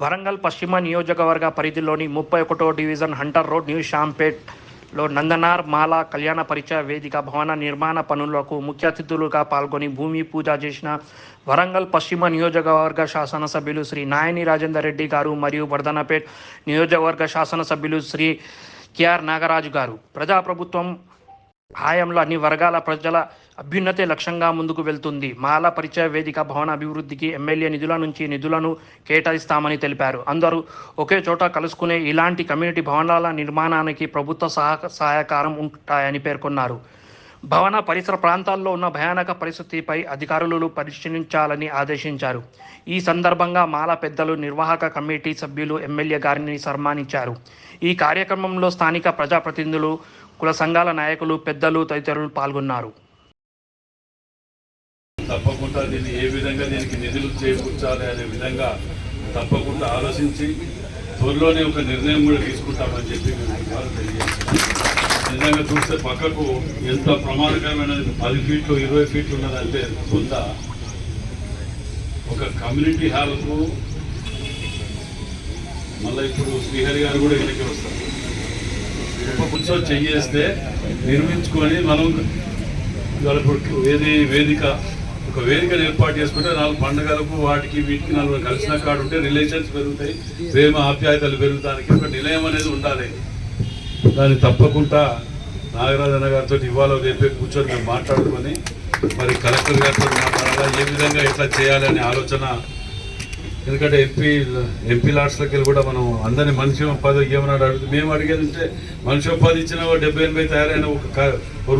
వరంగల్ పశ్చిమ నియోజకవర్గ పరిధిలోని ముప్పై ఒకటో డివిజన్ హంటర్ రోడ్ న్యూ షాంపేట్లో నందనార్ మాల కళ్యాణ పరిచయ వేదిక భవన నిర్మాణ పనులకు ముఖ్య అతిథులుగా పాల్గొని భూమి పూజ చేసిన వరంగల్ పశ్చిమ నియోజకవర్గ శాసనసభ్యులు శ్రీ నాయని రాజేందర్ రెడ్డి గారు మరియు వర్ధనపేట్ నియోజకవర్గ శాసనసభ్యులు శ్రీ కెఆర్ నాగరాజు గారు. ప్రజాప్రభుత్వం హాయంలో అన్ని వర్గాల ప్రజల అభ్యున్నతే లక్ష్యంగా ముందుకు వెళ్తుంది. మాల పరిచయ వేదిక భవన అభివృద్ధికి ఎమ్మెల్యే నిధుల నుంచి నిధులను కేటాయిస్తామని తెలిపారు. అందరూ ఒకే చోట కలుసుకునే ఇలాంటి కమ్యూనిటీ భవనాల నిర్మాణానికి ప్రభుత్వ సహ సహకారం ఉంటాయని పేర్కొన్నారు. భవన పరిసర ప్రాంతాల్లో ఉన్న భయానక పరిస్థితిపై అధికారులు పరిశీలించాలని ఆదేశించారు. ఈ సందర్భంగా మాల పెద్దలు నిర్వాహక కమిటీ సభ్యులు ఎమ్మెల్యే గారిని సన్మానించారు. ఈ కార్యక్రమంలో స్థానిక ప్రజాప్రతినిధులు కుల సంఘాల నాయకులు పెద్దలు తదితరులు పాల్గొన్నారు. తప్పకుండా దీన్ని ఏ విధంగా దీనికి నిధులు చేకూర్చాలి అనే విధంగా తప్పకుండా ఆలోచించి త్వరలోనే ఒక నిర్ణయం కూడా తీసుకుంటామని చెప్పి మేము నిజంగా చూస్తే పక్కకు ఎంత ప్రమాదకరమైనది పది ఫీట్లు ఇరవై ఫీట్లు ఉన్నదంటే కొంత ఒక కమ్యూనిటీ హాల్కు మళ్ళీ ఇప్పుడు శ్రీహరి గారు కూడా ఇక్కడికి వస్తారు. ఒక చెయ్యేస్తే నిర్మించుకొని మనం ఇవాళ ఇప్పుడు ఏది వేదిక ఒక వేదికను ఏర్పాటు చేసుకుంటే నాలుగు పండుగలకు వాటికి వీటికి నాలుగు కలిసిన కాడు ఉంటే రిలేషన్స్ పెరుగుతాయి ప్రేమ ఆప్యాయతలు పెరుగుతానికి ఒక నిలయం అనేది ఉండాలి. దాన్ని తప్పకుండా నాగరాజన్న గారితో ఇవాళ రేపే కూర్చొని మేము మాట్లాడుకొని మరి కలెక్టర్ గారితో మాట్లాడాలా ఏ విధంగా ఎట్లా చేయాలి అనే ఆలోచన. ఎందుకంటే ఎంపీ ఎంపీ లాట్స్లోకి వెళ్ళి కూడా మనం అందరినీ మనిషి ఉపాధి ఏమన్నాడు అడుగుతుంది మేము అడిగేది ఉంటే మనిషి ఉపాధి ఇచ్చిన డెబ్బై ఎనభై తయారైన ఒక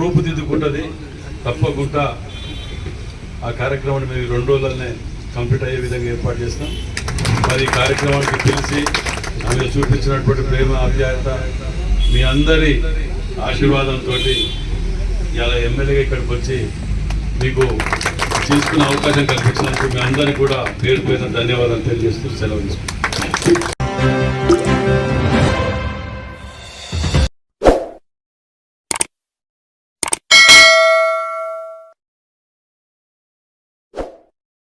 రూపుదిద్దుకుంటుంది తప్పకుండా ఆ కార్యక్రమాన్ని మేము రెండు రోజులనే కంప్లీట్ అయ్యే విధంగా ఏర్పాటు చేస్తాం. మరి ఈ కార్యక్రమానికి పిలిచి మీరు చూపించినటువంటి ప్రేమ ఆప్యాయత మీ అందరి ఆశీర్వాదంతో ఇలా ఎమ్మెల్యేగా ఇక్కడికి వచ్చి మీకు తీసుకునే అవకాశం కల్పించినందుకు మీ అందరికీ కూడా పేరు పేరున ధన్యవాదాలు తెలియజేస్తూ సెలవు తీసుకుంటాం